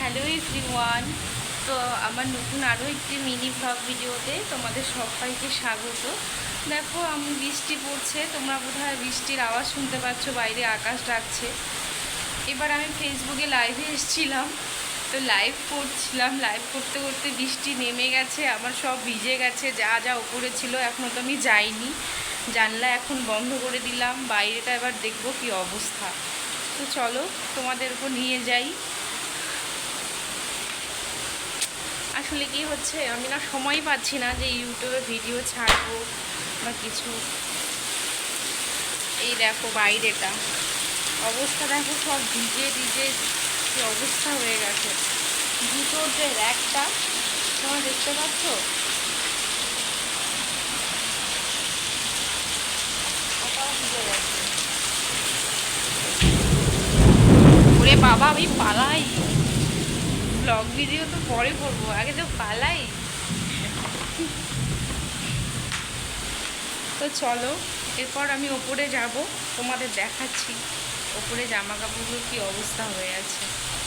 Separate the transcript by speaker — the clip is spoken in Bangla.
Speaker 1: Hello everyone. তো আমার নতুন আরও একটি মিনি ভ্লগ ভিডিওতে তোমাদের সবাইকে স্বাগত। দেখো, আমি বৃষ্টি পড়ছে, তোমরা বোধহয় বৃষ্টির আওয়াজ শুনতে পাচ্ছ, বাইরে আকাশ ডাকছে। এবার আমি ফেসবুকে লাইভে এসেছিলাম। তো লাইভ করছিলাম লাইভ করতে করতে বৃষ্টি নেমে গেছে, আমার সব ভিজে গেছে, যা যা উপরে ছিল এখনও তো আমি যাইনি। জানলা এখন বন্ধ করে দিলাম, বাইরেটা এবার দেখব কি অবস্থা। তো চলো, তোমাদের উপর নিয়ে যাই। আসলে কি হচ্ছে। আমি না সময় পাচ্ছি না যে ইউটিউবে ভিডিও ছাড়বো বা কিছু। এই দেখো বাইরেটা। অবস্থা দেখো সব ভিজে ভিজে কি অবস্থা হয়ে গেছে। জুতোর যে র্যাকটা, তোমরা দেখতে পাচ্ছ? বাবা, আমি পালাই। ব্লগ ভিডিও তো পরে করব। আগে তো পালাই। তো চলো, এরপর আমি ওপরে যাব, তোমাদের দেখাচ্ছি। ওপরে জামা কাপড়গুলো কী অবস্থা হয়ে আছে।